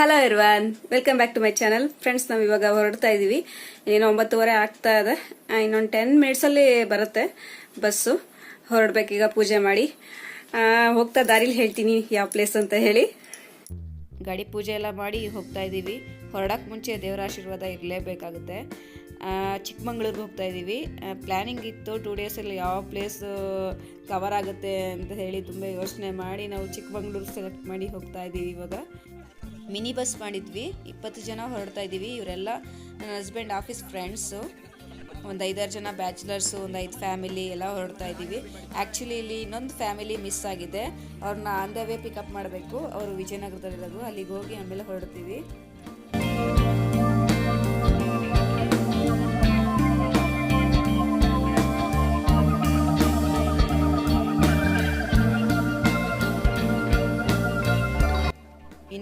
Hello everyone welcome back to my channel friends ನಾವು ಇವಾಗ ಹೊರಡ್ತಾ ಇದ್ದೀವಿ ಏನೋ ಒಂಬತ್ತುವರೆ ಆಗ್ತಾ ಇದೆ. ಇನ್ನೊಂದು ಟೆನ್ ಮಿನಿಟ್ಸಲ್ಲಿ ಬರುತ್ತೆ ಬಸ್ಸು. ಹೊರಡ್ಬೇಕೀಗ ಪೂಜೆ ಮಾಡಿ. ಹೋಗ್ತಾ ದಾರಿಲಿ ಹೇಳ್ತೀನಿ ಯಾವ ಪ್ಲೇಸ್ ಅಂತ ಹೇಳಿ. ಗಾಡಿ ಪೂಜೆ ಎಲ್ಲ ಮಾಡಿ ಹೋಗ್ತಾ ಇದ್ದೀವಿ ಹೊರಡಕ್ಕೆ ಮುಂಚೆ ದೇವರ ಆಶೀರ್ವಾದ ಇರಲೇಬೇಕಾಗುತ್ತೆ. ಚಿಕ್ಕಮಂಗ್ಳೂರಿಗೆ ಹೋಗ್ತಾ ಇದ್ದೀವಿ ಪ್ಲ್ಯಾನಿಂಗ್ ಇತ್ತು. ಟೂ ಡೇಸಲ್ಲಿ ಯಾವ ಪ್ಲೇಸ್ ಕವರ್ ಆಗುತ್ತೆ ಅಂತ ಹೇಳಿ ತುಂಬ ಯೋಚನೆ ಮಾಡಿ ನಾವು ಚಿಕ್ಕಮಂಗ್ಳೂರು ಸೆಲೆಕ್ಟ್ ಮಾಡಿ ಹೋಗ್ತಾ ಇದ್ದೀವಿ ಇವಾಗ. ಮಿನಿ ಬಸ್ ಮಾಡಿದ್ವಿ. ಇಪ್ಪತ್ತು ಜನ ಹೊರಡ್ತಾ ಇದ್ದೀವಿ. ಇವರೆಲ್ಲ ನನ್ನ ಹಸ್ಬೆಂಡ್ ಆಫೀಸ್ ಫ್ರೆಂಡ್ಸು ಒಂದು ಐದಾರು ಜನ ಬ್ಯಾಚುಲರ್ಸು ಒಂದು ಐದು ಫ್ಯಾಮಿಲಿ ಎಲ್ಲ ಹೊರಡ್ತಾ ಇದ್ದೀವಿ. ಆ್ಯಕ್ಚುಲಿ ಇಲ್ಲಿ ಇನ್ನೊಂದು ಫ್ಯಾಮಿಲಿ ಮಿಸ್ ಆಗಿದೆ. ಅವ್ರನ್ನ ಆನ್ ದ ವೇ ಪಿಕಪ್ ಮಾಡಬೇಕು. ಅವರು ವಿಜಯನಗರದಲ್ಲಿರೋದು. ಅಲ್ಲಿಗೆ ಹೋಗಿ ಆಮೇಲೆ ಹೊರಡ್ತೀವಿ.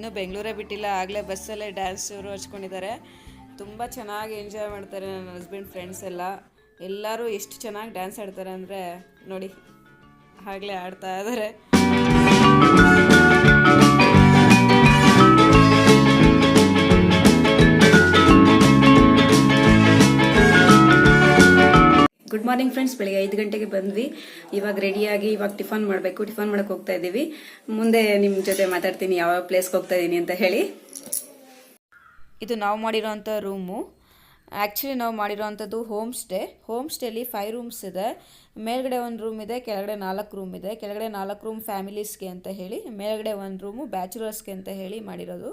ಇನ್ನೂ ಬೆಂಗಳೂರೇ ಬಿಟ್ಟಿಲ್ಲ. ಆಗಲೇ ಬಸ್ಸಲ್ಲೇ ಡ್ಯಾನ್ಸ್ ಶೋರು ಹಚ್ಕೊಂಡಿದ್ದಾರೆ. ತುಂಬ ಚೆನ್ನಾಗಿ ಎಂಜಾಯ್ ಮಾಡ್ತಾರೆ ನನ್ನ ಹಸ್ಬೆಂಡ್ ಫ್ರೆಂಡ್ಸ್ ಎಲ್ಲ. ಎಲ್ಲರೂ ಎಷ್ಟು ಚೆನ್ನಾಗಿ ಡ್ಯಾನ್ಸ್ ಆಡ್ತಾರೆ ಅಂದರೆ ನೋಡಿ, ಆಗಲೇ ಆಡ್ತಾ ಇದ್ದಾರೆ. ಗುಡ್ ಮಾರ್ನಿಂಗ್ ಫ್ರೆಂಡ್ಸ್ ಬೆಳಿಗ್ಗೆ ಐದು ಗಂಟೆಗೆ ಬಂದ್ವಿ. ಇವಾಗ ರೆಡಿಯಾಗಿ ಇವಾಗ ಟಿಫನ್ ಮಾಡಬೇಕು. ಟಿಫನ್ ಮಾಡಕ್ಕೆ ಹೋಗ್ತಾ ಇದ್ದೀವಿ. ಮುಂದೆ ನಿಮ್ಮ ಜೊತೆ ಮಾತಾಡ್ತೀನಿ ಯಾವ ಪ್ಲೇಸ್ಗೆ ಹೋಗ್ತಾ ಇದ್ದೀನಿ ಅಂತ ಹೇಳಿ. ಇದು ನಾವು ಮಾಡಿರೋಂಥ ರೂಮು ಆ್ಯಕ್ಚುಲಿ ನಾವು ಮಾಡಿರೋವಂಥದ್ದು ಹೋಮ್ ಸ್ಟೇ ಹೋಮ್ ಸ್ಟೇಲಿ ಫೈವ್ ರೂಮ್ಸ್ ಇದೆ. ಮೇಲ್ಗಡೆ ಒಂದು ರೂಮ್ ಇದೆ, ಕೆಳಗಡೆ ನಾಲ್ಕು ರೂಮ್ ಇದೆ. ಕೆಳಗಡೆ ನಾಲ್ಕು ರೂಮ್ ಫ್ಯಾಮಿಲೀಸ್ಗೆ ಅಂತ ಹೇಳಿ, ಮೇಲ್ಗಡೆ ಒಂದು ರೂಮು ಬ್ಯಾಚುಲರ್ಸ್ಗೆ ಅಂತ ಹೇಳಿ ಮಾಡಿರೋದು.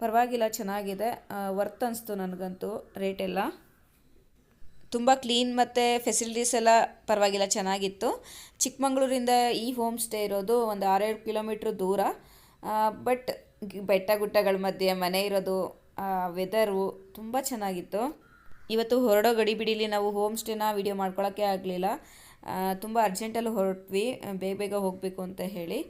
ಪರವಾಗಿಲ್ಲ, ಚೆನ್ನಾಗಿದೆ. ವರ್ತ್ ಅನಿಸ್ತು ನನಗಂತೂ ರೇಟ್ ಎಲ್ಲ. ತುಂಬ ಕ್ಲೀನ್ ಮತ್ತು ಫೆಸಿಲಿಟೀಸ್ ಎಲ್ಲ ಪರವಾಗಿಲ್ಲ ಚೆನ್ನಾಗಿತ್ತು. ಚಿಕ್ಕಮಗಳೂರಿಂದ ಈ ಹೋಮ್ ಸ್ಟೇ ಇರೋದು ಒಂದು ಆರೇಳು ಕಿಲೋಮೀಟ್ರ್ ದೂರ. ಬಟ್ ಬೆಟ್ಟ ಗುಡ್ಡಗಳ ಮಧ್ಯೆ ಮನೆ ಇರೋದು ವೆದರು ತುಂಬ ಚೆನ್ನಾಗಿತ್ತು. ಇವತ್ತು ಹೊರಡೋ ಗಡಿ ಬಿಡಿಲಿ ನಾವು ಹೋಮ್ ಸ್ಟೇನ ವಿಡಿಯೋ ಮಾಡ್ಕೊಳ್ಳೋಕ್ಕೆ ಆಗಲಿಲ್ಲ. ತುಂಬ ಅರ್ಜೆಂಟಲ್ಲಿ ಹೊರಟ್ವಿ. ಬೇಗ ಬೇಗ ಹೋಗಬೇಕು ಅಂತ ಹೇಳಿ.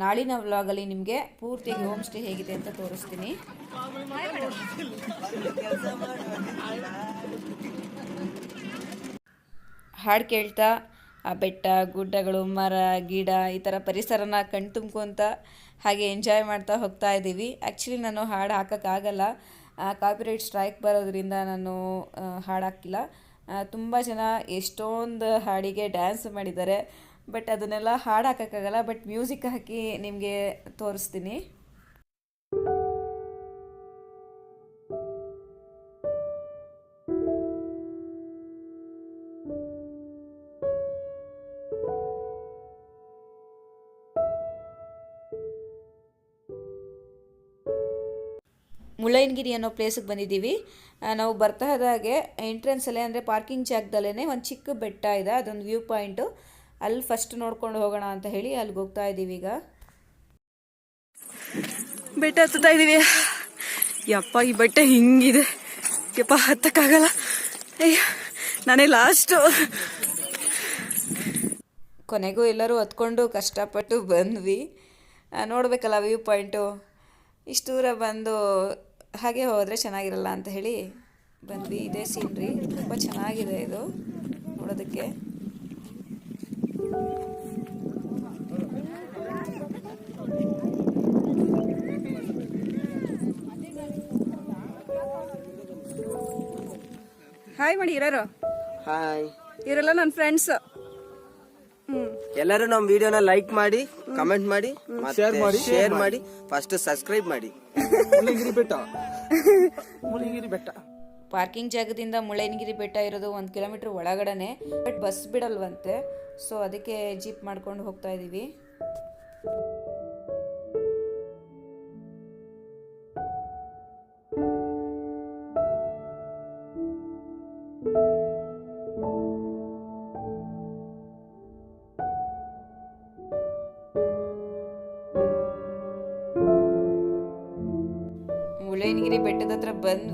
ನಾಳಿನ ವ್ಲಾಗಲ್ಲಿ ನಿಮಗೆ ಪೂರ್ತಿಯಾಗಿ ಹೋಮ್ ಸ್ಟೇ ಹೇಗಿದೆ ಅಂತ ತೋರಿಸ್ತೀನಿ. ಹಾಡು ಕೇಳ್ತಾ, ಆ ಬೆಟ್ಟ, ಗುಡ್ಡಗಳು, ಮರ, ಗಿಡ ಈ ಥರ ಪರಿಸರನ ಕಣ್ ತುಂಬ್ಕೊಂತ ಹಾಗೆ ಎಂಜಾಯ್ ಮಾಡ್ತಾ ಹೋಗ್ತಾ ಇದ್ದೀವಿ. ಆ್ಯಕ್ಚುಲಿ ನಾನು ಹಾಡು ಹಾಕೋಕ್ಕಾಗಲ್ಲ ಕಾಪಿರೈಟ್ ಸ್ಟ್ರೈಕ್ ಬರೋದ್ರಿಂದ ನಾನು ಹಾಡು ಹಾಕಿಲ್ಲ. ತುಂಬ ಜನ ಎಷ್ಟೊಂದು ಹಾಡಿಗೆ ಡ್ಯಾನ್ಸ್ ಮಾಡಿದ್ದಾರೆ. ಬಟ್ ಅದನ್ನೆಲ್ಲ ಹಾಡು ಹಾಕೋಕ್ಕಾಗಲ್ಲ ಬಟ್ ಮ್ಯೂಸಿಕ್ ಹಾಕಿ ನಿಮಗೆ ತೋರಿಸ್ತೀನಿ. ಮುಳ್ಳಯ್ಯನಗಿರಿ ಅನ್ನೋ ಪ್ಲೇಸಿಗೆ ಬಂದಿದ್ದೀವಿ. ನಾವು ಬರ್ತಾ ಇದ್ದಾಗೆ ಎಂಟ್ರೆನ್ಸಲ್ಲೇ ಅಂದರೆ ಪಾರ್ಕಿಂಗ್ ಜಾಗದಲ್ಲೇ ಒಂದು ಚಿಕ್ಕ ಬೆಟ್ಟ ಇದೆ ಅದೊಂದು ವ್ಯೂ ಪಾಯಿಂಟು ಅಲ್ಲಿ ಫಸ್ಟ್ ನೋಡ್ಕೊಂಡು ಹೋಗೋಣ ಅಂತ ಹೇಳಿ ಅಲ್ಲಿಗೆ ಹೋಗ್ತಾ ಇದ್ದೀವಿ ಈಗ. ಬೆಟ್ಟ ಹತ್ತುತ್ತಾ ಇದ್ದೀವಿ. ಯಪ್ಪ ಈ ಬೆಟ್ಟ ಹಿಂಗಿದೆ. ಯಪ್ಪ ಹತ್ತಕ್ಕಾಗಲ್ಲ. ಅಯ್ಯ ನಾನೇ ಲಾಸ್ಟು ಕೊನೆಗೂ ಎಲ್ಲರೂ ಹತ್ಕೊಂಡು ಕಷ್ಟಪಟ್ಟು ಬಂದ್ವಿ. ನೋಡ್ಬೇಕಲ್ಲ ವ್ಯೂ ಪಾಯಿಂಟು ಇಷ್ಟು ದೂರ ಬಂದು ಹಾಗೆ ಹೋದರೆ ಚೆನ್ನಾಗಿರಲ್ಲ ಅಂತ ಹೇಳಿ ಬಂದ್ವಿ. ಇದೇ ಸೀನ್ರಿ ತುಂಬ ಚೆನ್ನಾಗಿದೆ ಇದು ನೋಡೋದಕ್ಕೆ. ಹಾಯ್ ಮಾಡಿ ಇರೋರು? ಹಾಯ್ ಇವರೆಲ್ಲ ನನ್ನ ಫ್ರೆಂಡ್ಸ್ ಹ್ಞೂ ಎಲ್ಲರೂ ನಮ್ಮ ವಿಡಿಯೋನ ಲೈಕ್ ಮಾಡಿ ಕಮೆಂಟ್ ಮಾಡಿ. ಶೇರ್ ಮಾಡಿ ಶೇರ್ ಮಾಡಿ. ಫಸ್ಟ್ ಸಬ್ಸ್ಕ್ರೈಬ್ ಮಾಡಿ. ಮುಳ್ಳಗಿರಿ ಬೆಟ್ಟ. ಮುಳ್ಳಗಿರಿ ಬೆಟ್ಟ. ಪಾರ್ಕಿಂಗ್ ಜಾಗದಿಂದ ಮುಳ್ಳಯ್ಯನಗಿರಿ ಬೆಟ್ಟ ಇರೋದು ಒಂದು ಕಿಲೋಮೀಟರ್ ಒಳಗಡೆನೆ ಬಟ್ ಬಸ್ ಬಿಡಲ್ವಂತೆ. ಸೊ ಅದಕ್ಕೆ ಜೀಪ್ ಮಾಡ್ಕೊಂಡು ಹೋಗ್ತಾ ಇದ್ದೀವಿ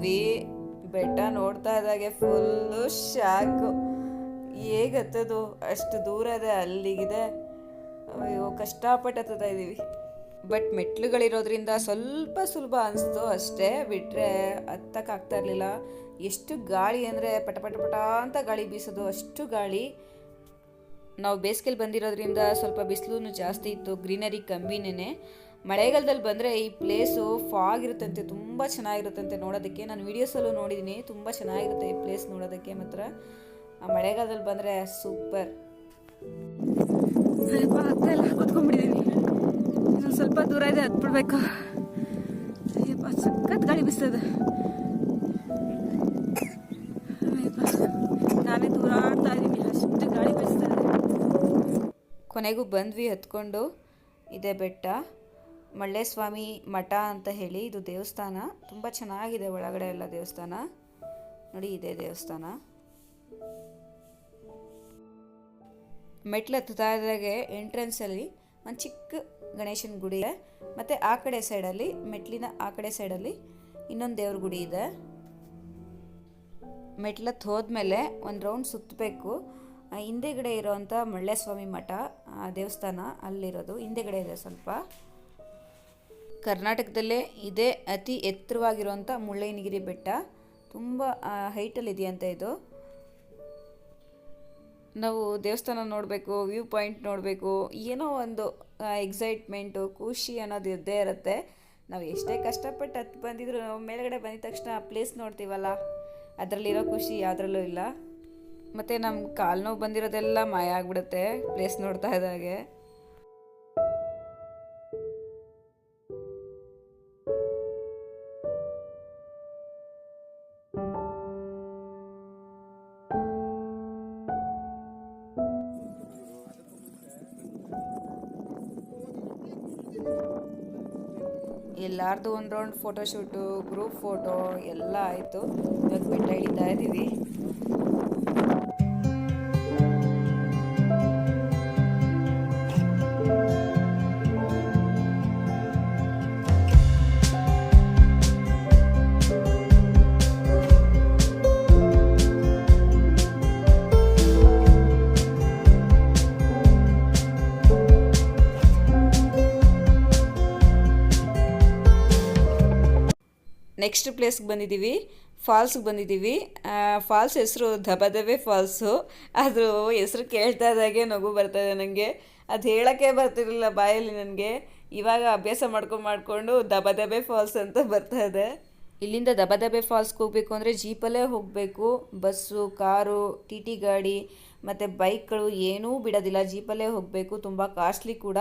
ಬಂದ್ವಿ ಬೆಟ್ಟ ನೋಡ್ತಾ ಇದ್ದಾಗೆ ಫುಲ್ಲು ಶಾಕು ಹೇಗತ್ತದು ಅಷ್ಟು ದೂರ ಇದೆ, ಅಲ್ಲಿಗಿದೆ. ಅಯ್ಯೋ, ಕಷ್ಟಪಟ್ಟು ಹತ್ತುತ್ತಾ ಇದ್ದೀವಿ. ಬಟ್ ಮೆಟ್ಲುಗಳಿರೋದ್ರಿಂದ ಸ್ವಲ್ಪ ಸುಲಭ ಅನಿಸ್ತು ಅಷ್ಟೇ. ಬಿಟ್ಟರೆ ಹತ್ತಕ್ಕಾಗ್ತಾ ಇರಲಿಲ್ಲ. ಎಷ್ಟು ಗಾಳಿ ಅಂದರೆ ಪಟ ಪಟ ಪಟ ಅಂತ ಗಾಳಿ ಬೀಸೋದು, ಅಷ್ಟು ಗಾಳಿ. ನಾವು ಬೇಸಿಗೆಲಿ ಬಂದಿರೋದ್ರಿಂದ ಸ್ವಲ್ಪ ಬಿಸಿಲು ಜಾಸ್ತಿ ಇತ್ತು ಗ್ರೀನರಿ ಕಮ್ಮಿನೇ ಮಳೆಗಾಲದಲ್ಲಿ ಬಂದರೆ ಈ ಪ್ಲೇಸು ಫಾಗ್ ಇರುತ್ತಂತೆ ತುಂಬ ಚೆನ್ನಾಗಿರುತ್ತಂತೆ ನೋಡೋದಕ್ಕೆ. ನಾನು ವೀಡಿಯೋಸಲ್ಲೂ ನೋಡಿದ್ದೀನಿ ತುಂಬ ಚೆನ್ನಾಗಿರುತ್ತೆ ಈ ಪ್ಲೇಸ್ ನೋಡೋದಕ್ಕೆ ಮಾತ್ರ. ಆ ಮಳೆಗಾಲದಲ್ಲಿ ಬಂದರೆ ಸೂಪರ್ ಸ್ವಲ್ಪ ಹತ್ತ ಎಲ್ಲ ಕೂತ್ಕೊಂಡ್ಬಿಟ್ಟಿದ್ದೀನಿ ಇನ್ನೊಂದು ಸ್ವಲ್ಪ ದೂರ ಇದೆ ಹತ್ಬಿಡ್ಬೇಕು. ಅಯ್ಯಪ್ಪ ಸಖತ್ ಗಾಳಿ ಬಿಸ್ತದೆ. ನಾನೇ ದೂರ ಆಡ್ತಾ ಇದ್ದೀನಿ ಅಷ್ಟು ಗಾಳಿ ಬಿಸ್ತದೆ. ಕೊನೆಗೂ ಬಂದ್ವಿ ಹತ್ಕೊಂಡು. ಇದೆ ಬೆಟ್ಟ. ಮಳ್ಳೆಸ್ವಾಮಿ ಮಠ ಅಂತ ಹೇಳಿ ಇದು ದೇವಸ್ಥಾನ. ತುಂಬ ಚೆನ್ನಾಗಿದೆ ಒಳಗಡೆ ಎಲ್ಲ ದೇವಸ್ಥಾನ. ನೋಡಿ, ಇದೆ ದೇವಸ್ಥಾನ. ಮೆಟ್ಲು ಹತ್ತುತ್ತಾ ಇದ್ದಾಗೆ ಎಂಟ್ರೆನ್ಸಲ್ಲಿ ಒಂದು ಚಿಕ್ಕ ಗಣೇಶನ ಗುಡಿ ಇದೆ. ಮತ್ತು ಆ ಕಡೆ ಸೈಡಲ್ಲಿ ಮೆಟ್ಲಿನ ಆ ಕಡೆ ಸೈಡಲ್ಲಿ ಇನ್ನೊಂದು ದೇವ್ರ ಗುಡಿ ಇದೆ. ಮೆಟ್ಲತ್ತು ಹೋದ್ಮೇಲೆ ಒಂದು ರೌಂಡ್ ಸುತ್ತಬೇಕು ಹಿಂದೆಗಡೆ ಇರೋವಂಥ ಮಳ್ಳೇಸ್ವಾಮಿ ಮಠ ದೇವಸ್ಥಾನ ಅಲ್ಲಿರೋದು. ಹಿಂದೆಗಡೆ ಇದೆ ಸ್ವಲ್ಪ. ಕರ್ನಾಟಕದಲ್ಲೇ ಇದೇ ಅತಿ ಎತ್ತರವಾಗಿರುವಂಥ ಮುಳ್ಳಯ್ಯನಗಿರಿ ಬೆಟ್ಟ. ತುಂಬ ಹೈಟಲ್ಲಿ ಇದೆಯಂತೆ ಇದು. ನಾವು ದೇವಸ್ಥಾನ ನೋಡಬೇಕು ವ್ಯೂ ಪಾಯಿಂಟ್ ನೋಡಬೇಕು, ಏನೋ ಒಂದು ಎಕ್ಸೈಟ್ಮೆಂಟು ಖುಷಿ ಅನ್ನೋದು ಇದ್ದೇ ಇರುತ್ತೆ. ನಾವು ಎಷ್ಟೇ ಕಷ್ಟಪಟ್ಟು ಹತ್ತು ಬಂದಿದ್ರು ನಾವು ಮೇಲ್ಗಡೆ ಬಂದಿದ ತಕ್ಷಣ ಆ ಪ್ಲೇಸ್ ನೋಡ್ತೀವಲ್ಲ, ಅದರಲ್ಲಿರೋ ಖುಷಿ ಯಾವುದ್ರಲ್ಲೂ ಇಲ್ಲ. ಮತ್ತು ನಮ್ಮ ಕಾಲು ನೋವು ಬಂದಿರೋದೆಲ್ಲ ಮಾಯ ಆಗ್ಬಿಡುತ್ತೆ ಪ್ಲೇಸ್ ನೋಡ್ತಾ ಇದ್ದಾಗೆ ಎಲ್ಲಾರ್ದು ಒಂದು ರೌಂಡ್ ಫೋಟೋಶೂಟು ಗ್ರೂಪ್ ಫೋಟೋ ಎಲ್ಲ ಆಯಿತು. ಇವತ್ತು ಬೆಟ್ಟ ಹಿಡಿತಾ ಇದ್ದೀವಿ ನೆಕ್ಸ್ಟ್ ಪ್ಲೇಸ್ಗೆ ಬಂದಿದ್ದೀವಿ. ಫಾಲ್ಸ್ಗೆ ಬಂದಿದ್ದೀವಿ. ಫಾಲ್ಸ್ ಹೆಸರು ಧಬಧಬೆ ಫಾಲ್ಸು ಅದ್ರ ಹೆಸರು ಕೇಳ್ತಾ ಇದ್ದಾಗೆ, ನಗು ಬರ್ತಾ ಇದೆ ನನಗೆ ಅದು ಹೇಳೋಕ್ಕೆ ಬರ್ತಿರಲಿಲ್ಲ ಬಾಯಲ್ಲಿ ನನಗೆ. ಇವಾಗ ಅಭ್ಯಾಸ ಮಾಡ್ಕೊಂಡು ಮಾಡಿಕೊಂಡು ದಬದಬೆ ಫಾಲ್ಸ್ ಅಂತ ಬರ್ತಾ ಇದೆ. ಇಲ್ಲಿಂದ ದಬದಬೆ ಫಾಲ್ಸ್ಗೆ ಹೋಗಬೇಕು ಅಂದರೆ ಜೀಪಲ್ಲೇ ಹೋಗಬೇಕು. ಬಸ್ಸು, ಕಾರು, ಟಿ ಟಿ ಗಾಡಿ, ಮತ್ತು ಬೈಕ್ಗಳು ಏನೂ ಬಿಡೋದಿಲ್ಲ. ಜೀಪಲ್ಲೇ ಹೋಗಬೇಕು. ತುಂಬ ಕಾಸ್ಟ್ಲಿ ಕೂಡ.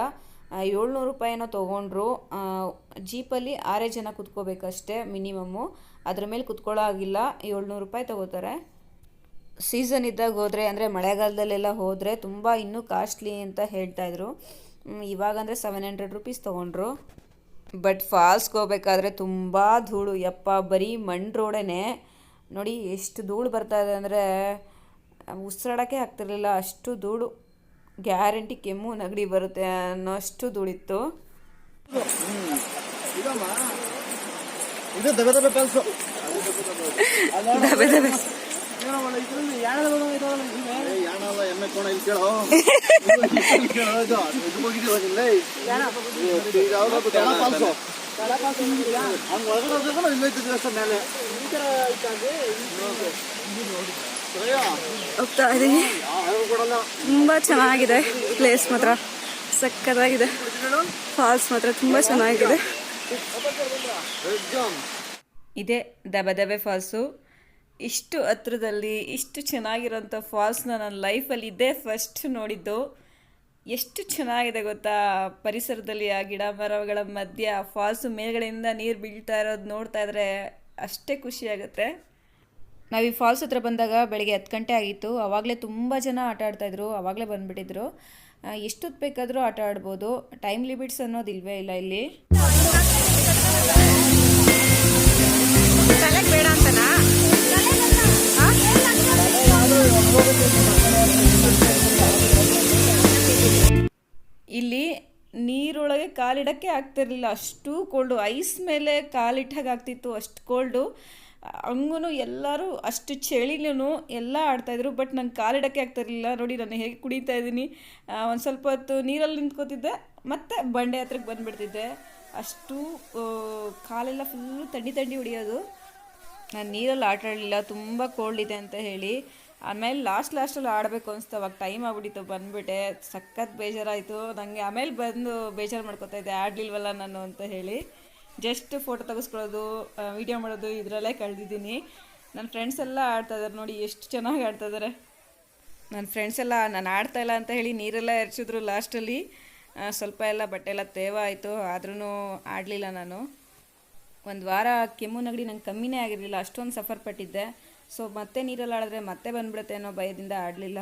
ಏಳ್ನೂರು ರೂಪಾಯಿನೋ ತೊಗೊಂಡ್ರು. ಜೀಪಲ್ಲಿ ಆರೇ ಜನ ಕುತ್ಕೋಬೇಕಷ್ಟೇ ಮಿನಿಮಮ್ಮು. ಅದ್ರ ಮೇಲೆ ಕುತ್ಕೊಳ್ಳೋ ಆಗಿಲ್ಲ ಏಳ್ನೂರು ರೂಪಾಯಿ ತೊಗೋತಾರೆ. ಸೀಸನ್ ಇದ್ದಾಗ ಹೋದರೆ, ಅಂದರೆ ಮಳೆಗಾಲದಲ್ಲೆಲ್ಲ ಹೋದರೆ ತುಂಬ ಇನ್ನೂ ಕಾಸ್ಟ್ಲಿ ಅಂತ ಹೇಳ್ತಾಯಿದ್ರು ಇವಾಗಂದರೆ ಸೆವೆನ್ ಹಂಡ್ರೆಡ್ ರುಪೀಸ್ ತೊಗೊಂಡ್ರು. ಬಟ್ ಫಾಲ್ಸ್ಗೆ ಹೋಗ್ಬೇಕಾದ್ರೆ ತುಂಬ ಧೂಳು. ಯಪ್ಪ, ಬರೀ ಮಣ್ಣು ರೋಡೇ ನೋಡಿ, ಎಷ್ಟು ಧೂಳು ಬರ್ತಾ ಇದೆ ಅಂದರೆ ಉಸಿರಾಡೋಕ್ಕೆ ಆಗ್ತಿರಲಿಲ್ಲ. ಅಷ್ಟು ಧೂಳು. ಗ್ಯಾರಂಟಿ ಕೆಮ್ಮು ನೆಗಡಿ ಬರುತ್ತೆ ಅನ್ನೋಷ್ಟು ದುಡಿತ್ತು ಮೇಲೆ ಹೋಗ್ತಾ ಇದ್ದೀವಿ. ತುಂಬ ಚೆನ್ನಾಗಿದೆ ಪ್ಲೇಸ್ ಮಾತ್ರ. ಸಕ್ಕತ್ತಾಗಿದೆ. ಫಾಲ್ಸ್ ಮಾತ್ರ ತುಂಬ ಚೆನ್ನಾಗಿದೆ. ಇದೆ ದಬದಬೆ ಫಾಲ್ಸು ಇಷ್ಟು ಹತ್ರದಲ್ಲಿ, ಇಷ್ಟು ಚೆನ್ನಾಗಿರೋಂಥ ಫಾಲ್ಸ್ನ ನನ್ನ ಲೈಫಲ್ಲಿ ಇದೇ ಫಸ್ಟ್ ನೋಡಿದ್ದು. ಎಷ್ಟು ಚೆನ್ನಾಗಿದೆ ಗೊತ್ತಾ? ಪರಿಸರದಲ್ಲಿ ಆ ಗಿಡ ಮರಗಳ ಮಧ್ಯ ಆ ಫಾಲ್ಸು ಮೇಲ್ಗಡೆಯಿಂದ ನೀರು ಬೀಳ್ತಾ ಇರೋದು ನೋಡ್ತಾ ಇದ್ರೆ ಅಷ್ಟೇ ಖುಷಿ ಆಗುತ್ತೆ. ನಾವು ಈ ಫಾಲ್ಸ್ ಹತ್ರ ಬಂದಾಗ ಬೆಳಗ್ಗೆ ಹತ್ತು ಗಂಟೆ ಆಗಿತ್ತು. ಆವಾಗಲೇ ತುಂಬ ಜನ ಆಟ ಆಡ್ತಾಯಿದ್ರು ಆವಾಗಲೇ ಬಂದುಬಿಟ್ಟಿದ್ರು. ಎಷ್ಟೊತ್ತು ಬೇಕಾದರೂ ಆಟ ಆಡ್ಬೋದು. ಟೈಮ್ ಲಿಮಿಟ್ಸ್ ಅನ್ನೋದು ಇಲ್ವೇ ಇಲ್ಲ ಇಲ್ಲಿ. ಇಲ್ಲಿ ನೀರೊಳಗೆ ಕಾಲಿಡಕ್ಕೆ ಆಗ್ತಿರ್ಲಿಲ್ಲ. ಅಷ್ಟು ಕೋಲ್ಡು ಐಸ್ ಮೇಲೆ ಕಾಲಿಟ್ಟಾಗ ಆಗ್ತಿತ್ತು. ಅಷ್ಟು ಕೋಲ್ಡು ಹಂಗೂ ಎಲ್ಲರೂ ಅಷ್ಟು ಚಳಿಲೂ ಎಲ್ಲ ಆಡ್ತಾಯಿದ್ರು ಬಟ್ ನಂಗೆ ಕಾಲಿಡೋಕ್ಕೆ ಆಗ್ತಿರ್ಲಿಲ್ಲ ನೋಡಿ, ನಾನು ಹೇಗೆ ಕುಡಿತಾ ಇದ್ದೀನಿ. ಒಂದು ಸ್ವಲ್ಪ ಹೊತ್ತು ನೀರಲ್ಲಿ ನಿಂತ್ಕೋತಿದ್ದೆ, ಮತ್ತೆ ಬಂಡೆ ಹತ್ರಕ್ಕೆ ಬಂದುಬಿಡ್ತಿದ್ದೆ. ಅಷ್ಟು ಕಾಲೆಲ್ಲ ಫುಲ್ಲು ತಣ್ಣಿ ತಣ್ಣಿ ಹೊಡಿಯೋದು. ನಾನು ನೀರಲ್ಲಿ ಆಟ ಆಡಲಿಲ್ಲ, ತುಂಬ ಕೋಲ್ಡ್ ಇದೆ ಅಂತ ಹೇಳಿ. ಆಮೇಲೆ ಲಾಸ್ಟ್ ಲಾಸ್ಟಲ್ಲಿ ಆಡಬೇಕು ಅನಿಸ್ತು, ಅವಾಗ ಟೈಮ್ ಆಗ್ಬಿಟ್ಟಿತ್ತು, ಬಂದುಬಿಟ್ಟೆ. ಸಖತ್ ಬೇಜಾರಾಯಿತು. ನನಗೆ ಆಮೇಲೆ ಬಂದು ಬೇಜಾರು ಮಾಡ್ಕೋತಾ ಇದ್ದೆ, ಆಡಲಿಲ್ವಲ್ಲ ನಾನು ಅಂತ ಹೇಳಿ. ಜಸ್ಟ್ ಫೋಟೋ ತೆಗೆಸ್ಕೊಳ್ಳೋದು ವಿಡಿಯೋ ಮಾಡೋದು, ಇದರಲ್ಲೇ ಕಳೆದಿದ್ದೀನಿ. ನನ್ನ ಫ್ರೆಂಡ್ಸ್ ಎಲ್ಲ ಆಡ್ತಾ ಇದ್ದಾರೆ ನೋಡಿ, ಎಷ್ಟು ಚೆನ್ನಾಗಿ ಆಡ್ತಾ ಇದ್ದಾರೆ ನನ್ನ ಫ್ರೆಂಡ್ಸ್ ಎಲ್ಲ, ನಾನು ಆಡ್ತಾ ಇಲ್ಲ ಅಂತ ಹೇಳಿ ನೀರೆಲ್ಲ ಎರಚಿದ್ರು ಲಾಸ್ಟಲ್ಲಿ ಸ್ವಲ್ಪ ಎಲ್ಲ ಬಟ್ಟೆ ಎಲ್ಲ ತೇವ ಆಯಿತು ಆದ್ರೂ ಆಡಲಿಲ್ಲ ನಾನು. ಒಂದು ವಾರ ಕೆಮ್ಮು ನಗಡಿ ನಂಗೆ ಕಮ್ಮಿನೇ ಆಗಿರಲಿಲ್ಲ, ಅಷ್ಟೊಂದು ಸಫರ್ ಪಟ್ಟಿದ್ದೆ. ಸೊ ಮತ್ತೆ ನೀರಲ್ಲಿ ಆಡಿದ್ರೆ ಮತ್ತೆ ಬಂದ್ಬಿಡುತ್ತೆ ಅನ್ನೋ ಭಯದಿಂದ ಆಡಲಿಲ್ಲ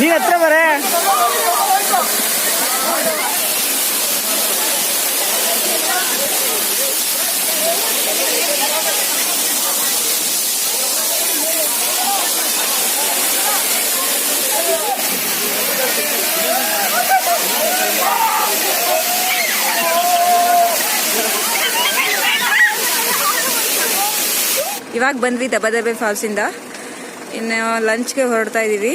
ನೀನ್ ಹತ್ರ ಬರೇ ಇವಾಗ ಬಂದ್ವಿ ದಬದಬೆ ಇಂದ. ಇನ್ನು ಲಂಚ್ಗೆ ಹೊರಡ್ತಾ ಇದೀವಿ.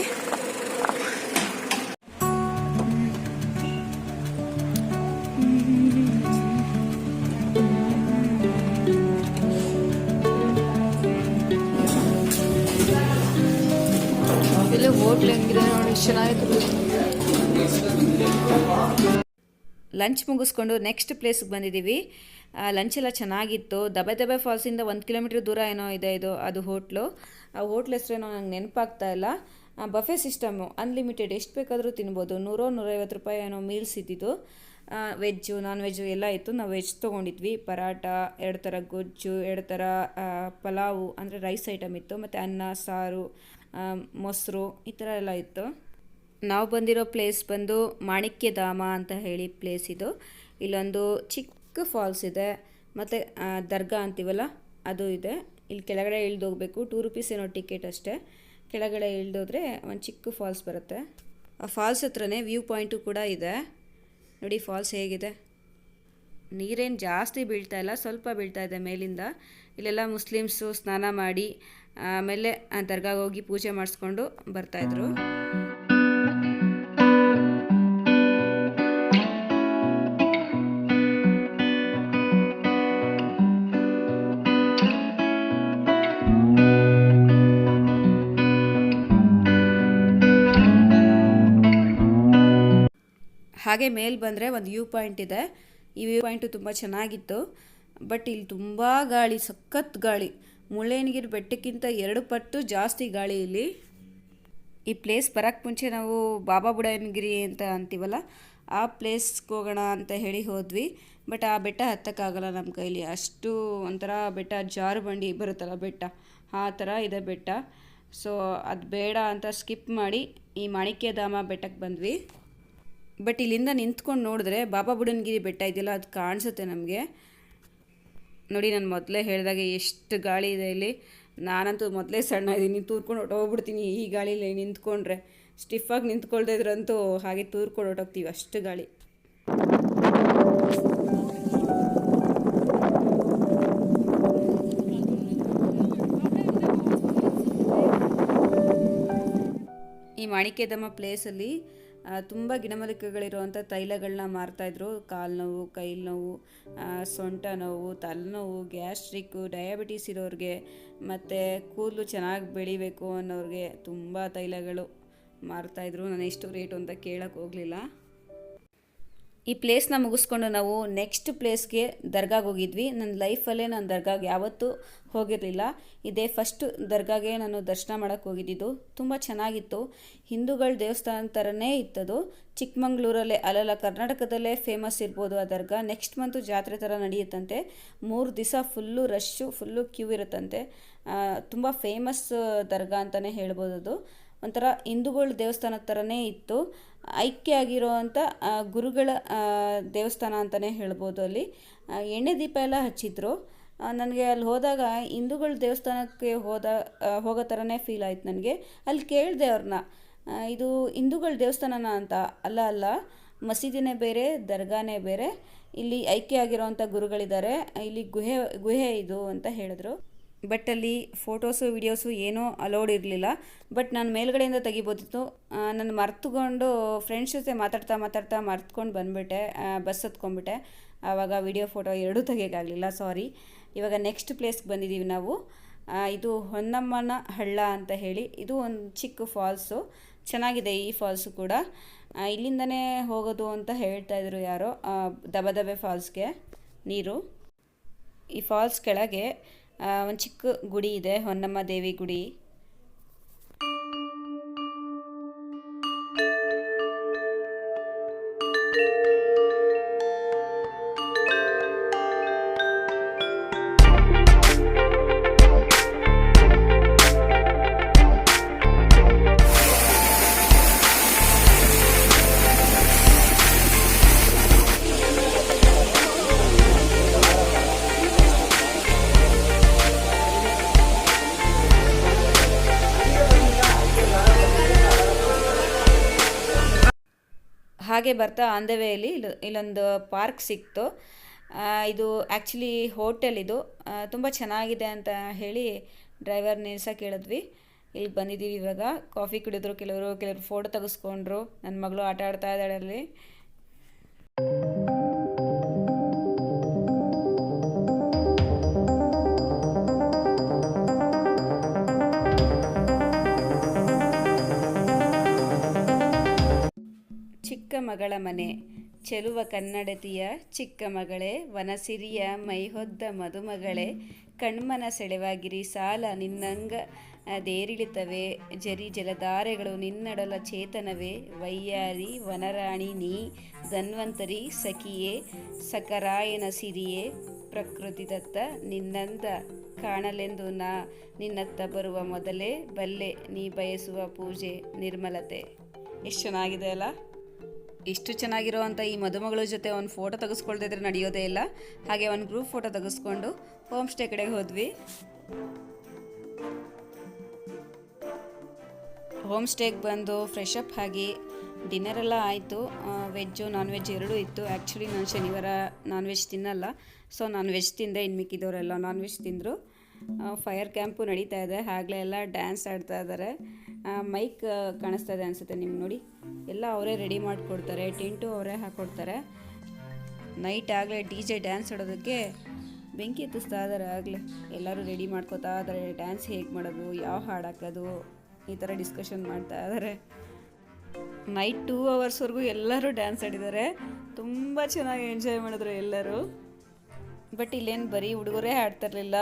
ಲಂಚ್ ಮುಗಿಸ್ಕೊಂಡು ನೆಕ್ಸ್ಟ್ ಪ್ಲೇಸ್ಗೆ ಬಂದಿದ್ದೀವಿ. ಲಂಚ್ ಎಲ್ಲ ಚೆನ್ನಾಗಿತ್ತು. ದಬೆ ದಬೆ ಫಾಲ್ಸಿಂದ ಒಂದು ಕಿಲೋಮೀಟ್ರ್ ದೂರ ಏನೋ ಇದೆ ಇದು, ಅದು ಹೋಟ್ಲು ಆ ಹೋಟ್ಲ್ ಹೆಸ್ರೇನೋ ನಂಗೆ ನೆನಪಾಗ್ತಾ ಇಲ್ಲ. ಬಫೆ ಸಿಸ್ಟಮು ಅನ್ಲಿಮಿಟೆಡ್ ಎಷ್ಟು ಬೇಕಾದರೂ ತಿನ್ಬೋದು. ನೂರೋ ನೂರೈವತ್ತು ರೂಪಾಯಿ ಏನೋ ಮೀಲ್ಸ್ ಇದ್ದಿದ್ದು. ವೆಜ್ಜು ನಾನ್ ವೆಜ್ಜು ಎಲ್ಲ ಇತ್ತು. ನಾವು ವೆಜ್ ತೊಗೊಂಡಿದ್ವಿ. ಪರಾಟ ಎರಡು ಥರ ಗೊಜ್ಜು, ಎರಡು ಥರ ಪಲಾವು, ಅಂದರೆ ರೈಸ್ ಐಟಮ್ ಇತ್ತು. ಮತ್ತು ಅನ್ನ, ಸಾರು ಮೊಸರು, ಈ ಥರ ಎಲ್ಲ ಇತ್ತು. ನಾವು ಬಂದಿರೋ ಪ್ಲೇಸ್ ಬಂದು ಮಾಣಿಕ್ಯ ಧಾಮ ಅಂತ ಹೇಳಿ ಪ್ಲೇಸ್ ಇದು. ಇಲ್ಲೊಂದು ಚಿಕ್ಕ ಫಾಲ್ಸ್ ಇದೆ. ಮತ್ತು ದರ್ಗಾ ಅಂತೀವಲ್ಲ, ಅದು ಇದೆ. ಇಲ್ಲಿ ಕೆಳಗಡೆ ಇಳ್ದು ಹೋಗ್ಬೇಕು ಟೂ ರುಪೀಸ್ ಏನೋ ಟಿಕೆಟ್ ಅಷ್ಟೇ. ಕೆಳಗಡೆ ಇಳ್ದೋದ್ರೆ ಒಂದು ಚಿಕ್ಕ ಫಾಲ್ಸ್ ಬರುತ್ತೆ. ಆ ಫಾಲ್ಸ್ ಹತ್ರನೇ ವ್ಯೂ ಪಾಯಿಂಟು ಕೂಡ ಇದೆ. ನೋಡಿ, ಫಾಲ್ಸ್ ಹೇಗಿದೆ. ನೀರೇನು ಜಾಸ್ತಿ ಬೀಳ್ತಾ ಇಲ್ಲ, ಸ್ವಲ್ಪ ಬೀಳ್ತಾ ಇದೆ ಮೇಲಿಂದ. ಇಲ್ಲೆಲ್ಲ ಮುಸ್ಲಿಮ್ಸು ಸ್ನಾನ ಮಾಡಿ, ಆಮೇಲೆ ದರ್ಗಾಗೋಗಿ ಪೂಜೆ ಮಾಡಿಸ್ಕೊಂಡು ಬರ್ತಾಯಿದ್ರು ಹಾಗೆ ಮೇಲೆ ಬಂದರೆ ಒಂದು ವ್ಯೂ ಪಾಯಿಂಟ್ ಇದೆ. ಈ ವ್ಯೂ ಪಾಯಿಂಟು ತುಂಬ ಚೆನ್ನಾಗಿತ್ತು. ಬಟ್ ಇಲ್ಲಿ ತುಂಬ ಗಾಳಿ, ಸಖತ್ ಗಾಳಿ. ಮುಳ್ಳಯ್ಯನಗಿರಿ ಬೆಟ್ಟಕ್ಕಿಂತ ಎರಡು ಪಟ್ಟು ಜಾಸ್ತಿ ಗಾಳಿ ಇಲ್ಲಿ. ಈ ಪ್ಲೇಸ್ ಬರೋಕ್ಕೆ ಮುಂಚೆ ನಾವು ಬಾಬಾ ಬುಡಯನಗಿರಿ ಅಂತ ಅಂತೀವಲ್ಲ, ಆ ಪ್ಲೇಸ್ಗೆ ಹೋಗೋಣ ಅಂತ ಹೇಳಿ ಹೋದ್ವಿ. ಬಟ್ ಆ ಬೆಟ್ಟ ಹತ್ತಕ್ಕಾಗಲ್ಲ ನಮ್ಮ ಕೈಲಿ. ಅಷ್ಟು ಒಂಥರ ಬೆಟ್ಟ, ಜಾರು ಬಂಡಿ ಬರುತ್ತಲ್ಲ ಬೆಟ್ಟ, ಆ ಥರ ಇದೆ ಬೆಟ್ಟ. ಸೊ ಅದು ಬೇಡ ಅಂತ ಸ್ಕಿಪ್ ಮಾಡಿ ಈ ಮಾಣಿಕ್ಯಧಾಮ ಬೆಟ್ಟಕ್ಕೆ ಬಂದ್ವಿ. ಬಟ್ ಇಲ್ಲಿಂದ ನಿಂತ್ಕೊಂಡು ನೋಡಿದ್ರೆ ಬಾಬಾ ಬುಡನ್ಗಿರಿ ಬೆಟ್ಟ ಇದೆಯಲ್ಲ, ಅದು ಕಾಣಿಸುತ್ತೆ ನಮಗೆ. ನೋಡಿ, ನಾನು ಮೊದಲೇ ಹೇಳಿದಾಗ ಎಷ್ಟು ಗಾಳಿ ಇದೆ ಇಲ್ಲಿ. ನಾನಂತೂ ಮೊದಲೇ ಸಣ್ಣ ಇದ್ದೀನಿ, ತೂರ್ಕೊಂಡು ಹೊಟ್ಟೋಗ್ಬಿಡ್ತೀನಿ ಈ ಗಾಳಿಲಿ ನಿಂತ್ಕೊಂಡ್ರೆ. ಸ್ಟಿಫಾಗಿ ನಿಂತ್ಕೊಳ್ತಾ ಇದ್ರಂತೂ ಹಾಗೆ ತೂರ್ಕೊಂಡು ಹೊಟ್ಟೋಗ್ತೀವಿ ಅಷ್ಟು ಗಾಳಿ. ಈ ಮಾಣಿಕ್ಯದಮ್ಮ ಪ್ಲೇಸಲ್ಲಿ ತುಂಬ ಗಿಡಮೂಲಿಕೆಗಳಿರುವಂಥ ತೈಲಗಳನ್ನ ಮಾರ್ತಾಯಿದ್ರು ಕಾಲು ನೋವು ಕೈ ನೋವು ಸೊಂಟ ನೋವು, ತಲೆನೋವು ಗ್ಯಾಸ್ಟ್ರಿಕ್ಕು ಡಯಾಬಿಟೀಸ್ ಇರೋರಿಗೆ ಮತ್ತು ಕೂದಲು ಚೆನ್ನಾಗಿ ಬೆಳಿಬೇಕು ಅನ್ನೋರಿಗೆ ತುಂಬ ತೈಲಗಳು ಮಾರ್ತಾಯಿದ್ರು ನಾನು ಎಷ್ಟು ರೇಟು ಅಂತ ಕೇಳೋಕ್ಕೆ ಹೋಗಲಿಲ್ಲ. ಈ ಪ್ಲೇಸ್ನ ಮುಗಿಸ್ಕೊಂಡು ನಾವು ನೆಕ್ಸ್ಟ್ ಪ್ಲೇಸ್ಗೆ ದರ್ಗಾಗೆ ಹೋಗಿದ್ವಿ. ನನ್ನ ಲೈಫಲ್ಲೇ ನಾನು ದರ್ಗಾಗೆ ಯಾವತ್ತೂ ಹೋಗಿರಲಿಲ್ಲ. ಇದೇ ಫಸ್ಟ್ ದರ್ಗಾಗೆ ನಾನು ದರ್ಶನ ಮಾಡೋಕ್ಕೆ ಹೋಗಿದ್ದಿದ್ದು. ತುಂಬ ಚೆನ್ನಾಗಿತ್ತು. ಹಿಂದೂಗಳ ದೇವಸ್ಥಾನ ಥರನೇ ಇತ್ತದು. ಚಿಕ್ಕಮಂಗ್ಳೂರಲ್ಲೇ, ಅಲ್ಲಲ್ಲ, ಕರ್ನಾಟಕದಲ್ಲೇ ಫೇಮಸ್ ಇರ್ಬೋದು ಆ ದರ್ಗಾ. ನೆಕ್ಸ್ಟ್ ಮಂತು ಜಾತ್ರೆ ಥರ ನಡೆಯುತ್ತಂತೆ. ಮೂರು ದಿವಸ ಫುಲ್ಲು ರಶ್ಶು ಫುಲ್ಲು ಕ್ಯೂ ಇರುತ್ತಂತೆ. ತುಂಬ ಫೇಮಸ್ ದರ್ಗಾ ಅಂತಲೇ ಹೇಳ್ಬೋದು ಅದು. ಒಂಥರ ಹಿಂದೂಗಳ ದೇವಸ್ಥಾನದ ಥರನೇ ಇತ್ತು. ಐಕ್ಯ ಆಗಿರುವಂಥ ಗುರುಗಳ ದೇವಸ್ಥಾನ ಅಂತಲೇ ಹೇಳ್ಬೋದು ಅಲ್ಲಿ. ಎಣ್ಣೆ ದೀಪ ಎಲ್ಲ ಹಚ್ಚಿದ್ರು. ನನಗೆ ಅಲ್ಲಿ ಹೋದಾಗ ಹಿಂದೂಗಳ ದೇವಸ್ಥಾನಕ್ಕೆ ಹೋದ ಹೋಗೋ ಥರನೇ ಫೀಲ್ ಆಯ್ತು ನನಗೆ. ಅಲ್ಲಿ ಕೇಳಿದೆ ಅವ್ರನ್ನ ಇದು ಹಿಂದೂಗಳ ದೇವಸ್ಥಾನನ ಅಂತ. ಅಲ್ಲ ಅಲ್ಲ, ಮಸೀದಿನೇ ಬೇರೆ, ದರ್ಗಾನೇ ಬೇರೆ. ಇಲ್ಲಿ ಐಕ್ಯ ಆಗಿರೋವಂಥ ಗುರುಗಳಿದ್ದಾರೆ. ಇಲ್ಲಿ ಗುಹೆ ಗುಹೆ ಇದು ಅಂತ ಹೇಳಿದ್ರು. ಬಟ್ ಅಲ್ಲಿ ಫೋಟೋಸು, ವಿಡಿಯೋಸು ಏನೂ ಅಲೋಡ್ ಇರಲಿಲ್ಲ. ಬಟ್ ನಾನು ಮೇಲ್ಗಡೆಯಿಂದ ತೆಗಿಬೋದಿತ್ತು. ನಾನು ಮರ್ತುಕೊಂಡು ಫ್ರೆಂಡ್ಸ್ ಜೊತೆ ಮಾತಾಡ್ತಾ ಮಾತಾಡ್ತಾ ಮರ್ತ್ಕೊಂಡು ಬಂದುಬಿಟ್ಟೆ. ಬಸ್ ಹತ್ಕೊಂಡ್ಬಿಟ್ಟೆ. ಆವಾಗ ವಿಡಿಯೋ, ಫೋಟೋ ಎರಡೂ ತೆಗಿಯೋಕ್ಕಾಗಲಿಲ್ಲ, ಸಾರಿ. ಇವಾಗ ನೆಕ್ಸ್ಟ್ ಪ್ಲೇಸ್ಗೆ ಬಂದಿದ್ದೀವಿ ನಾವು. ಇದು ಹೊನ್ನಮ್ಮನ ಹಳ್ಳ ಅಂತ ಹೇಳಿ. ಇದು ಒಂದು ಚಿಕ್ಕ ಫಾಲ್ಸು. ಚೆನ್ನಾಗಿದೆ ಈ ಫಾಲ್ಸು ಕೂಡ. ಇಲ್ಲಿಂದನೇ ಹೋಗೋದು ಅಂತ ಹೇಳ್ತಾ ಇದ್ರು ಯಾರೋ ದಬದಬೆ ದಬ ದಬೆ ಫಾಲ್ಸ್ಗೆ ನೀರು. ಈ ಫಾಲ್ಸ್ ಕೆಳಗೆ ಒಂದು ಚಿಕ್ಕ ಗುಡಿ ಇದೆ ಹೊನ್ನಮ್ಮ ದೇವಿ ಗುಡಿ. ಹಾಗೆ ಬರ್ತಾ ಆನ್ ದ ಇಲ್ಲೊಂದು ಪಾರ್ಕ್ ಸಿಕ್ತು. ಇದು ಆ್ಯಕ್ಚುಲಿ ಹೋಟೆಲ್ ಇದು. ತುಂಬ ಚೆನ್ನಾಗಿದೆ ಅಂತ ಹೇಳಿ ಡ್ರೈವರ್ ನಿಲ್ಸಕ್ಕೆ ಕೇಳಿದ್ವಿ. ಇಲ್ಲಿ ಬಂದಿದ್ದೀವಿ ಇವಾಗ. ಕಾಫಿ ಕುಡಿದ್ರು ಕೆಲವರು ಕೆಲವರು ಫೋಟೋ ತೆಗೆಸ್ಕೊಂಡ್ರು. ನನ್ನ ಮಗಳು ಆಟ ಆಡ್ತಾ ಇದ್ದಾಳೆ ಅಲ್ಲಿ. ಚಿಕ್ಕ ಮಗಳ ಮನೆ. ಚೆಲುವ ಕನ್ನಡತಿಯ ಚಿಕ್ಕ ಮಗಳೇ ವನಸಿರಿಯ ಮೈಹೊದ್ದ ಮದುಮಗಳೇ, ಕಣ್ಮನ ಸೆಳೆವಾಗಿರಿ ಸಾಲ ನಿನ್ನಂಗ ದೇರಿಳಿತವೆ. ಜರಿ ಜಲಧಾರೆಗಳು ನಿನ್ನಡಲ ಚೇತನವೇ. ವೈಯಾರಿ ವನರಾಣಿ ನೀ, ಧನ್ವಂತರಿ ಸಖಿಯೇ ಸಕರಾಯನ ಸಿರಿಯೇ. ಪ್ರಕೃತಿ ದತ್ತ ನಿನ್ನಂದ ಕಾಣಲೆಂದು ನಾ, ನಿನ್ನತ್ತ ಬರುವ ಮೊದಲೇ ಬಲ್ಲೆ ನೀ ಬಯಸುವ ಪೂಜೆ ನಿರ್ಮಲತೆ. ಎಷ್ಟು ಚೆನ್ನಾಗಿದೆ ಅಲ್ಲ? ಇಷ್ಟು ಚೆನ್ನಾಗಿರುವಂಥ ಈ ಮದುಮಗಳ ಜೊತೆ ಒಂದು ಫೋಟೋ ತೆಗೆಸ್ಕೊಳ್ದಿದ್ರೆ ನಡೆಯೋದೇ ಇಲ್ಲ. ಹಾಗೆ ಒಂದು ಗ್ರೂಪ್ ಫೋಟೋ ತೆಗೆಸ್ಕೊಂಡು ಹೋಮ್ ಸ್ಟೇ ಕಡೆಗೆ ಹೋದ್ವಿ. ಹೋಮ್ ಸ್ಟೇಗೆ ಬಂದು ಫ್ರೆಶ್ ಅಪ್ ಆಗಿ ಡಿನ್ನರ್ ಎಲ್ಲ ಆಯಿತು. ವೆಜ್ಜು ನಾನ್ ವೆಜ್ ಎರಡೂ ಇತ್ತು. ಆ್ಯಕ್ಚುಲಿ ನಾನು ಶನಿವಾರ ನಾನ್ ವೆಜ್ ತಿನ್ನಲ್ಲ. ಸೊ ನಾನ್ ವೆಜ್ ತಿಂದೆ ಇನ್ನು ಮಿಕ್ಕಿದವರೆಲ್ಲ. ನಾನ್ ವೆಜ್ ತಿಂದರು ಫೈರ್ ಕ್ಯಾಂಪು ನಡೀತಾ ಇದೆ. ಆಗಲೇ ಎಲ್ಲ ಡ್ಯಾನ್ಸ್ ಆಡ್ತಾ ಇದ್ದಾರೆ. ಮೈಕ್ ಕಾಣಿಸ್ತಾ ಇದೆ ಅನಿಸುತ್ತೆ ನಿಮ್ಗೆ ನೋಡಿ. ಎಲ್ಲ ಅವರೇ ರೆಡಿ ಮಾಡಿಕೊಡ್ತಾರೆ, ಟೆಂಟು ಅವರೇ ಹಾಕ್ಕೊಡ್ತಾರೆ ನೈಟ್ ಆಗಲೇ ಡಿ ಜೆ ಡ್ಯಾನ್ಸ್ ಆಡೋದಕ್ಕೆ ಬೆಂಕಿ ಎತ್ತಿಸ್ತಾ ಇದ್ದಾರೆ ಆಗಲೇ. ಎಲ್ಲರೂ ರೆಡಿ ಮಾಡ್ಕೋತಾ ಇದ್ದಾರೆ ಡ್ಯಾನ್ಸ್ ಹೇಗೆ ಮಾಡೋದು, ಯಾವ ಹಾಡು ಹಾಕೋದು, ಈ ಥರ ಡಿಸ್ಕಷನ್ ಮಾಡ್ತಾ ಇದ್ದಾರೆ ನೈಟ್ ಟೂ ಅವರ್ಸ್ವರೆಗೂ ಎಲ್ಲರೂ ಡ್ಯಾನ್ಸ್ ಆಡಿದ್ದಾರೆ. ತುಂಬ ಚೆನ್ನಾಗಿ ಎಂಜಾಯ್ ಮಾಡಿದ್ರು ಎಲ್ಲರೂ. ಬಟ್ ಇಲ್ಲೇನು ಬರೀ ಹುಡುಗರೇ ಹಾಡ್ತಿರ್ಲಿಲ್ಲ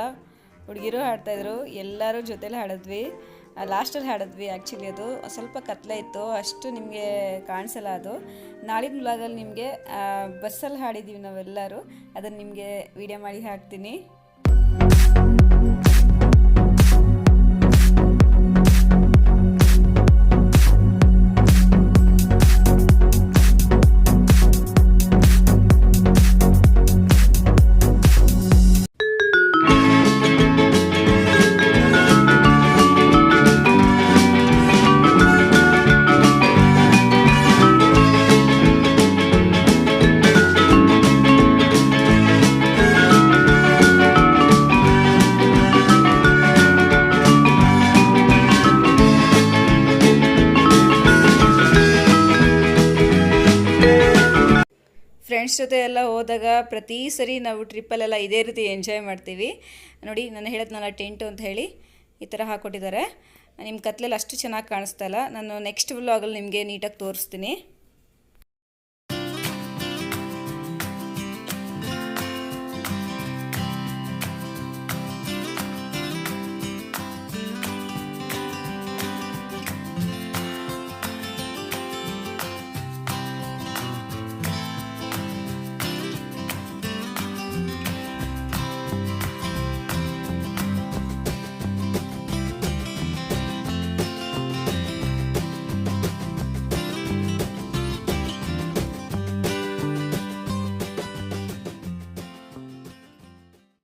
ಹುಡುಗಿರು ಹಾಡ್ತಾಯಿದ್ರು ಎಲ್ಲರೂ ಜೊತೇಲಿ ಹಾಡಿದ್ವಿ. ಲಾಸ್ಟಲ್ಲಿ ಹಾಡಿದ್ವಿ ಆ್ಯಕ್ಚುಲಿ ಅದು ಸ್ವಲ್ಪ ಕತ್ಲೆ ಇತ್ತು, ಅಷ್ಟು ನಿಮಗೆ ಕಾಣಿಸಲ್ಲ ಅದು. ನಾಳಿನ ಬ್ಲಾಗಲ್ಲಿ ನಿಮಗೆ ಬಸ್ಸಲ್ಲಿ ಹಾಡಿದ್ದೀವಿ ನಾವೆಲ್ಲರೂ, ಅದನ್ನು ನಿಮಗೆ ವಿಡಿಯೋ ಮಾಡಿ ಹಾಕ್ತೀನಿ ಹೋದಾಗ ಪ್ರತಿ ಸರಿ ನಾವು ಟ್ರಿಪ್ಪಲ್ಲೆಲ್ಲ ಇದೇ ರೀತಿ ಎಂಜಾಯ್ ಮಾಡ್ತೀವಿ. ನೋಡಿ ನಾನು ಹೇಳಿದ್ನಲ್ಲ ಟೆಂಟು ಅಂತ ಹೇಳಿ ಈ ಥರ ಹಾಕ್ಕೊಟ್ಟಿದ್ದಾರೆ ನಿಮ್ಮ ಕತ್ಲಲ್ಲಿ ಅಷ್ಟು ಚೆನ್ನಾಗಿ ಕಾಣಿಸ್ತಾ ಇಲ್ಲ. ನಾನು ನೆಕ್ಸ್ಟ್ ವ್ಲಾಗಲ್ಲಿ ನಿಮಗೆ ನೀಟಾಗಿ ತೋರಿಸ್ತೀನಿ.